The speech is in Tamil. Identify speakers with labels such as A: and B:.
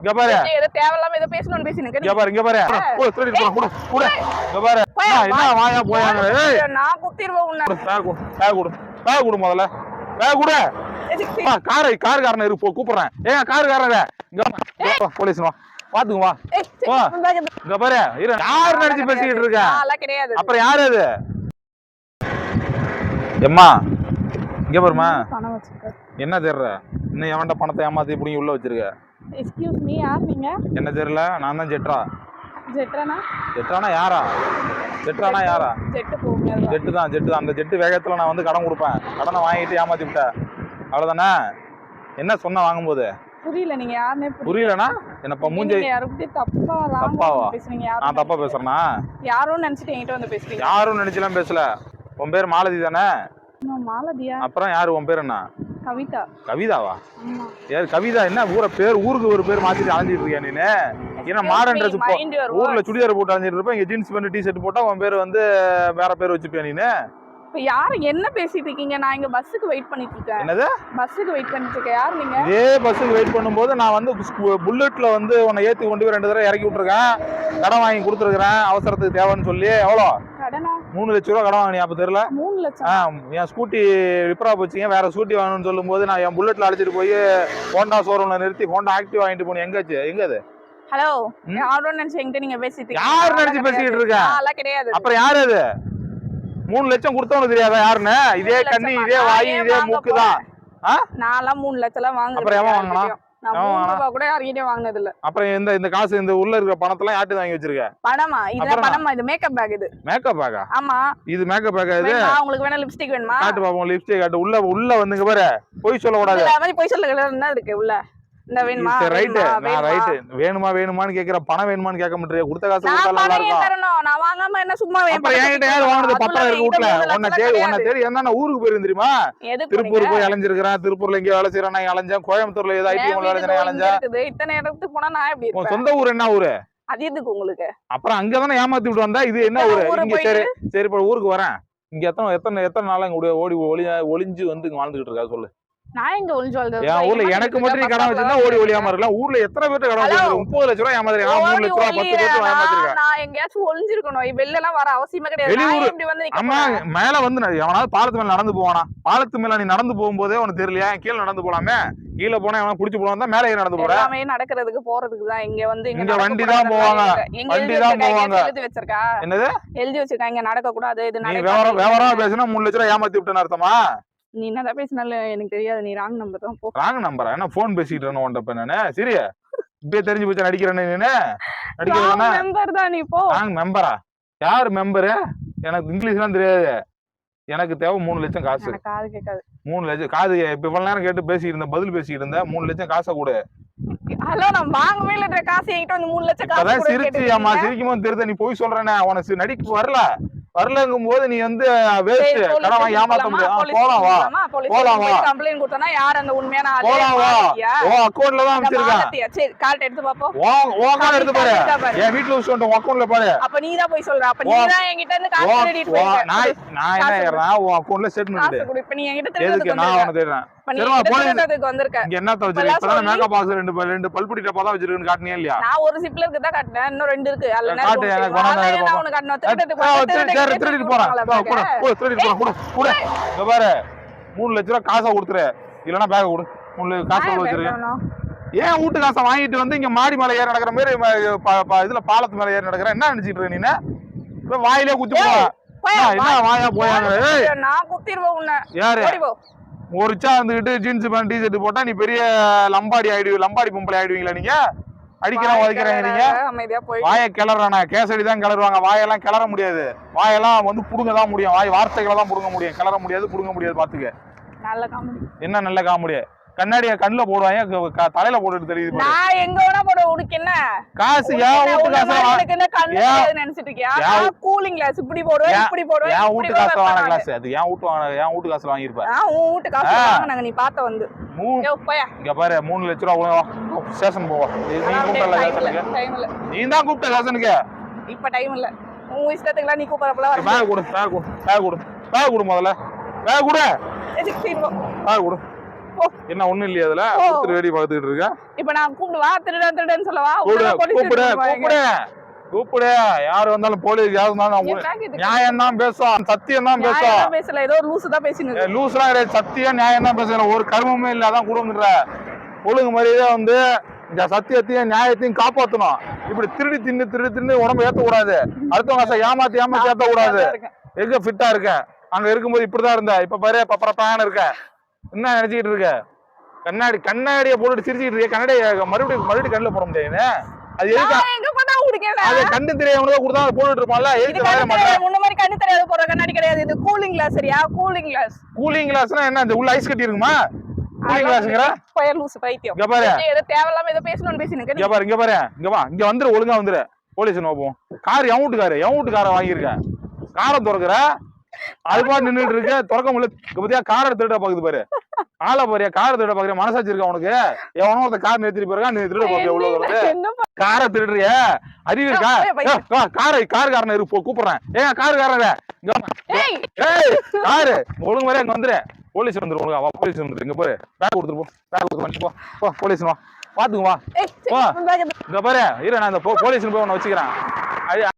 A: இங்க பாரு.
B: ஏதோ தேவையில்லாம ஏதோ பேசணும்னு பேசினுக்கு
A: இங்க பாரு இங்க பாரு. கூட திருடி போடா கூட கூட. இங்க பாரு.
B: போயா,
A: என்ன, வாயா போயாங்க ஏய்.
B: நான் குத்திடுவேன் உன்னை.
A: பேக் கொடு பேக் கொடு பேக் கொடு முதல்ல. பேக் கொடு. காரை இரு போ கூப்பிடுறேன். காருக்காரங்க இங்க வா. இங்க வா, போலீஸ் வா. பாத்துங்க வா.
B: ஏய்,
A: வா. இங்க பாரு இரு யார் நடிச்சு பேசிக்கிட்டு இருக்க?
B: நான் எல்லாம் கிடையாது.
A: அப்புறம் யாரு அது? எம்மா இங்க பாருமா என்ன தெரியல இன்னும் எவன்ட பணத்தை ஏமாத்தி பிடிங்கி உள்ள வச்சிருக்க?
B: எக்ஸ்கியூஸ் மீ யார் நீங்க?
A: என்ன தெரியல நான் தான் ஜெட்ரா.
B: ஜெட்ரானா?
A: ஜெட்ரானா யாரா? ஜெட்ரானா யாரா?
B: ஜெட்டு போங்க
A: ஜெட்டு தான் ஜெட்டு தான். அந்த ஜெட்டு வேகத்துல நான் வந்து கடன் கொடுப்பேன். கடனை வாங்கிட்டு ஏமாத்தி விட்டேன். அவ்வளவுதானே? என்ன சொன்ன வாங்கும்போது?
B: புரியல நீங்க புரியல.
A: புரியலனா? என்னப்பா மூஞ்சி
B: யாரும் தப்பா
A: தப்பாவா? நான்
B: யாரும்
A: தப்பா பேசுறேனா?
B: யாரும் நினைச்சிட்டு என்கிட்ட வந்து பேசுறீங்க?
A: யாரும் நினைச்சலாம் பேசல. உன் பேர் மாலதி தானே?
B: மாலதியா?
A: அப்புறம் யாரு உன் பேர் என்ன?
B: கவிதா.
A: கவிதாவா? யார் கவிதா என்ன ஊர பேர் ஊருக்கு ஒரு பேர் மாத்திட்டு அலைஞ்சிட்டு இருக்கியா நீனு? ஏன்னா மாடர்ன் ட்ரெஸ் ஊர்ல சுடிதார் போட்டு அலைஞ்சிட்டு இருப்பேன் இங்க ஜீன்ஸ் பேண்ட் டி ஷர்ட் போட்டா உன் பேர் வந்து வேற பேர் வச்சுப்பியா நீனு.
B: இப்ப யாரு என்ன பேசிட்டு இருக்கீங்க? நான் இங்க பஸ்ஸுக்கு வெயிட் பண்ணிட்டு இருக்கேன்.
A: என்னது?
B: பஸ்ஸுக்கு வெயிட் பண்ணிட்டு இருக்கேன். யார் நீங்க?
A: இதே பஸ்ஸுக்கு வெயிட் பண்ணும்போது நான் வந்து புல்லட்ல வந்து உன்னை ஏத்தி கொண்டு போய் ரெண்டு தடவை இறக்கி விட்டுருக்கேன். கடன் வாங்கி கொடுத்துருக்கிறேன். அவசரத்துக்கு தேவைன்னு சொல்லி. எவ்வளோ?
B: கடனா?
A: மூணு லட்ச ரூபா கடன் வாங்கினி அப்ப தெரியல
B: மூணு லட்சம்
A: என் ஸ்கூட்டி ரிப்பரா போச்சுங்க வேற ஸ்கூட்டி வாங்கணும்னு சொல்லும்போது நான் என் புல்லட்ல அழைச்சிட்டு போய் ஹோண்டா ஷோரூம்ல நிறுத்தி ஹோண்டா ஆக்டிவ் வாங்கிட்டு போனேன் எங்காச்சு எங்க அது
B: ஹலோ
A: ம்?
B: யாரும் நினைச்சு என்கிட்ட நீங்க பேசிட்டு.
A: யார்
B: நான்
A: நினைச்சு பேசிக்கிட்டு இருக்க?
B: அதெல்லாம் கிடையாது
A: அப்புறம் யாரு அது மூணு லட்சம் கொடுத்தவனுக்கு தெரியாதா யாருன்னு இதே கண்ணி? இதே வாய் இதே
B: வாங்க
A: மூக்கு தான்?
B: நான்லாம் மூணு லட்சம் எல்லாம் வாங்குறது
A: அப்புறம்
B: யார்கிட்டயும்.
A: வாங்கினா?
B: நான் மூணு கூட யார்கிட்டயும் வாங்கினது இல்ல
A: அப்புறம் இந்த இந்த காசு இந்த உள்ள இருக்கிற பணத்தெல்லாம் யார்ட்டு வாங்கி வச்சிருக்க?
B: பணமா? இது பணமா? இது மேக்கப் பேக் இது.
A: மேக்கப் பேக்கா
B: ஆமா.
A: இது மேக்கப் பேக்கா இது?
B: உங்களுக்கு வேணா லிப்ஸ்டிக் வேணுமா?
A: காட்டு பாப்போம் லிப்ஸ்டிக் காட்டு. உள்ள உள்ள வந்துங்க பாரு. பொய் சொல்லக்கூடாது.
B: இந்த மாதிரி பொய் சொல்ல என்ன இருக்கு உள்ள. இந்த வேணுமா
A: ரைட்டு? நான்? ரைட்டு வேணுமா வேணுமான்னு கேக்குற பணம் வேணுமான்னு கேட்க மாட்டேன் கொடுத்த காசு கொடுத்தா நல்லா இருக்கும்
B: நான் வாங்காம என்ன சும்மா
A: என்கிட்ட யார் வாங்கினது பத்திரம் இருக்கு உன்னை
B: மூணு
A: தேடி
B: லட்சம்
A: உன்னை தேடி என்ன நான் ஊருக்கு போயிருந்தேன் தெரியுமா? திருப்பூர்? போய் அலைஞ்சிருக்கிறேன். திருப்பூர்ல எங்கேயோ வேலை செய்யறேன் நான் அலைஞ்சேன். கோயம்புத்தூர்ல ஏதோ ஐடி வேலை செய்யறேன் அலைஞ்சேன்.
B: இத்தனை இடத்துக்கு போனா நான் எப்படி
A: உன்
B: இருப்பேன்?
A: சொந்த ஊர் என்ன ஊரு?
B: அது எதுக்கு உங்களுக்கு?
A: அப்புறம் அங்கதானே ஏமாத்தி விட்டு வந்தா? இது என்ன ஊரு? இங்க? சரி சரி இப்ப ஊருக்கு வரேன். இங்க எத்தனை எத்தனை எத்தனை நாளா இங்க ஓடி ஒளி ஒளிஞ்சு வந்து இங்க வாழ்ந்துகிட்டு இருக்கா சொல்லு.
B: நான் எங்க ஒளிஞ்சு வாழ்றது
A: என் ஊர்ல எனக்கு மட்டும் நீ கடன் வச்சிருந்தா ஓடி ஒளியாம இருக்கலாம். ஊர்ல எத்தனை கடன்? வச்சிருக்க முப்பது லட்ச ரூபாய் ஏமாதிரி நான் மூணு
B: ஓடி
A: லட்ச ரூபாய் பத்து பேர்த்து ஏமாத்திருக்கேன்
B: நான் எங்கேயாச்சும் ஒளிஞ்சிருக்கணும். வெளில எல்லாம் வர அவசியமே கிடையாது.
A: வெளியூரு-
B: வந்து
A: அம்மா? மேல வந்து எவனாவது பாலத்து மேல நடந்து போவானா? பாலத்து மேல நீ நடந்து போகும்போதே உனக்கு தெரியலையா? கீழே நடந்து போலாமே? கீழே போனா எவனா புடிச்சு போலாம் மேலே ஏன் நடந்து போற?
B: எல்லாமே நடக்கிறதுக்கு போறதுக்கு தான். இங்க வந்து
A: இங்க வண்டி தான் போவாங்க. வண்டி தான் போவாங்க.
B: எழுதி வச்சிருக்கா?
A: என்னது?
B: எழுதி வச்சிருக்கா. இங்க நடக்க கூடாது இது
A: நீ விவரமா பேசினா மூணு லட்ச ரூபாய் ஏமாத்தி விட்டேன்னு அர்த்தமா?
B: நீ என்னதான் பேசினாலும் எனக்கு தெரியாது. நீ ராங் நம்பர் தான் போ.
A: ராங் நம்பரா என்ன போன் பேசிட்டு இருந்தேன் உன்ட்ட நானு? சரி. இப்பயே தெரிஞ்சு போச்சு நடிக்கிறேன்னு நீனு? நடிக்கிறேன்னா
B: நம்பர் தான்? நீ போ.
A: ராங் மெம்பரா யார் மெம்பரு எனக்கு இங்கிலீஷ்லாம் தெரியாது. எனக்கு தேவை மூணு லட்சம் காசு.
B: காது கேட்காது.
A: மூணு லட்சம் காது இப்ப இவ்வளவு நேரம் கேட்டு பேசிட்டு இருந்தேன் பதில் பேசிட்டு இருந்தேன் மூணு லட்சம் காசை கொடு.
B: ஹலோ நான் வாங்கவே இல்ல காசு என்கிட்ட வந்து மூணு லட்சம் காசு
A: சிரிச்சு
B: கேட்டுட்டு
A: அம்மா
B: இருக்கீங்க.
A: சிரிக்கும் போது தெரியுது நீ போய் சொல்றேனே. உனக்கு நடிக்க வரல. வரலங்கும் போது நீ வந்து வேஸ்ட் கடன் வாங்கி ஏமாத்த
B: police
A: போலாம் வா
B: போலாமா?
A: வா.
B: complaint கொடுத்தோன்னா யார் அந்த உண்மையான ஆளு?
A: போலாம் வா? ஓ அக்கௌண்ட்ல தான்
B: மாலத்தியா? சரி, card எடுத்து பாப்போம்.
A: ஓ ஓ அக்கௌண்ட் எடுத்து பாரு. என் வீட்டுல வச்சு உன் அக்கௌண்ட்ல பாரு
B: அப்ப நீதான் போய் சொல்ற. அப்ப
A: ஓ,
B: நீதான் என்கிட்ட இருந்து திருடிட்டு
A: ஓ,
B: போயிருக்க.
A: நான் நான் என்ன ஏறேன் உன் அக்கௌண்ட்ல ஸ்டேட்மெண்ட்
B: காசு கொடு. இப்ப நீ என்கிட்ட
A: எதுக்கு
B: திருடுறதுக்கு
A: நான். உனக்கு தேடுறேன் என்ன வச்சிருக்க
B: இப்பெல்லாம்
A: இப்பதான்
B: சொல்லி-
A: மேக்கப் பாக்ஸ் ரெண்டு ரெண்டு பல்புடி டப்பா தான் வச்சிருக்குன்னு இல்லையா?
B: நான் ஒரு zipல இருக்கு தான் காட்டினேன். இன்னும் ரெண்டு இருக்கு. அதுல
A: காட்டு, எனக்கு? கொண்டாந்து திருடிட்டு போறேன். திருடிட்டு போறேன் கூட, கூட. இங்க பாரு மூணு லட்ச ரூபா காசை கொடுத்துரு. இல்லன்னா பேக கொடு. மூணு காசு வச்சிருக்கேன்? ஏன் வீட்டு காசை வாங்கிட்டு வந்து இங்க மாடி மேல ஏறி நடக்கிற மாதிரி இதுல பாலத்து மேல ஏறி நடக்கிற? என்ன நினைச்சிட்டு இருக்க நீ வாயிலே குத்தி போ
B: போயா,
A: என்ன வாயா போயாங்க
B: நான் குத்திடுவேன் உன்னை.
A: யாரு? ஒரு சா இருந்துகிட்டு ஜீன்ஸ் பேண்ட் டிஷர்ட் போட்டா நீ பெரிய லம்பாடி ஆயிடுவீங்க லம்பாடி பொம்பளை ஆயிடுவீங்களா நீங்க? அடிக்கிறேன் உதைக்கிறேன் நீங்க.
B: அமைதியா போய்
A: வாயை கிளறானா கேசடி தான் கிளறுவாங்க. வாயெல்லாம் கிளற முடியாது. வாயெல்லாம் வந்து புடுங்க தான் முடியும். வாய் வார்த்தைகளை தான் புடுங்க முடியும். கிளற முடியாது புடுங்க முடியாது
B: நல்ல காமெடி
A: என்ன நல்ல காமெடி கண்ணாடிய கண்ணுல போடுவாங்க தலையில போட்டுட்டு தெரியுது.
B: நான் எங்க வேணா போட உனக்கு என்ன
A: காசு
B: உனக்கு
A: ஏன் வீட்டு காசை வா-
B: எனக்கு என்ன கண்ணு
A: ஏன்?
B: நினைச்சிட்டு இருக்கியா
A: ஏன்?
B: நான் கூலிங் கிளாஸ் இப்படி போடுவேன்
A: ஏன்?
B: இப்படி போடுவேன் இப்படி
A: வீட்டு காசை
B: நானு.
A: கிளாஸ் அது என் வீட்டு வாங்கின என் வீட்டு காசுல வாங்கியிருப்ப
B: ஆ, உன் வீட்டு காசு. வாங்கினாங்க நீ பார்த்த வந்து
A: மூணு
B: போயா
A: இங்க பாரு மூணு லட்ச ரூபா ஒழுங்கா ஸ்டேஷன் போவா நீ கூப்பிட்டல ஸ்டேஷனுக்கு
B: டைம் இல்ல
A: நீ தான் கூப்பிட்ட ஸ்டேஷனுக்கு
B: இப்ப டைம் இல்ல உன் இஷ்டத்துக்குலாம் நீ கூப்பிடறப்பலாம்
A: பேக் கொடு பேக் கொடு பேக் கொடு பேக் கொடு முதல்ல பேக் கொடு
B: எதுக்கு.
A: பேக் கொடு. என்ன ஒண்ணும் இல்லையா அதுல. கொடுத்துட்டு வேடி பார்த்துக்கிட்டு இருக்க?
B: இப்ப நான் கூப்பிடு வா திருடன் திருடன் சொல்லவா
A: கூப்பிடு கூப்பிடு. கூப்பிடு. யாரு வந்தாலும் போலீஸ் யாரு வந்தாலும்? நியாயம் தான் பேசும் சத்தியம் தான் பேசும்
B: நியாயமா பேசல. ஏதோ லூசு தான் பேசினது.
A: லூஸ்லாம் கிடையாது. சத்தியம் நியாயம் தான் பேசுறேன் ஒரு கர்மமே இல்ல அதான் கொடுங்கிற ஒழுங்கு மாதிரியே வந்து இந்த சத்தியத்தையும் நியாயத்தையும் காப்பாத்தணும். இப்படி திருடி தின்னு திருடி தின்னு உடம்பு ஏத்த கூடாது அடுத்தவங்க ஆசை ஏமாத்தி ஏமாத்தி ஏத்த கூடாது எங்க ஃபிட்டா இருக்க அங்க இருக்கும்போது இப்படிதான் இருந்த இப்ப பாரு பப்பரப்பான இருக்க என்ன நினைச்சுக்கிட்டு இருக்க? கண்ணாடி கண்ணாடியை போட்டுட்டு சிரிச்சுக்கிட்டு இருக்க. கண்ணாடியை மறுபடியும் மறுபடியும் கண்ணில் போட முடியாது அது எதுக்கு? அது கண்ணு தெரியாம கொடுத்தா அதை போட்டுட்டு இருப்பான்ல? எதுக்கு மாட்டேன்
B: தெரியாது. முன்ன மாதிரி கண்ணு தெரியாது போற கண்ணாடி கிடையாது. இது கூலிங் கிளாஸ் சரியா? கூலிங் கிளாஸ்
A: கூலிங் கிளாஸ்னா என்ன? இந்த உள்ள ஐஸ் கட்டி இருக்குமா? கூலிங் கிளாஸ்ங்கிற
B: பைத்தியம்.
A: இங்க பாரு.
B: ஏதோ தேவையில்லாம ஏதோ பேசணும்னு பேசினுங்க
A: இங்க பாரு இங்க பாரு. இங்க வா. இங்க வந்துரு ஒழுங்கா வந்துரு. போலீஸ் நோப்போம் கார் எவன் வீட்டுக்காரு எவன் வீட்டுக்கார வாங்கியிருக்கேன். காரை திறக்கிற. அது பாட்டு நின்னுட்டு இருக்கு திறக்க முடியல. இங்க பாத்தியா காரை திருட பாக்குது பாரு. ஆளை பாரியா காரை திருட பாக்குறியா மனசாச்சு இருக்கா உனக்கு? எவனோ ஒருத்த கார் நிறுத்திட்டு போறா நீ திருட பாப்பியா உள்ள வந்து
B: என்ன ப-
A: காரை திருடுறிய? அறிவு இருக்கா? காரை கார் காரனை இரு கூப்பிடுறேன். ஏன் கார் காரன இங்க வா.
B: ஏய்!
A: காரு. ஒழுங்கு மாதிரி அங்க வந்துரு. போலீஸ் வந்துரு ஒழுங்கா வா போலீஸ் வந்துரு. இங்க பாரு. பேக் கொடுத்துட்டு போ பேக் கொடுத்துட்டு போ போ போலீஸ் வா. பாத்துக்கு வா.
B: ஏய் சரி,
A: வா.
B: உன் bag எடு.
A: இங்க பாரு. இரு நான் இந்த போ- போலீஸ்னு போய் உன்னை வச்சுக்கிறேன்.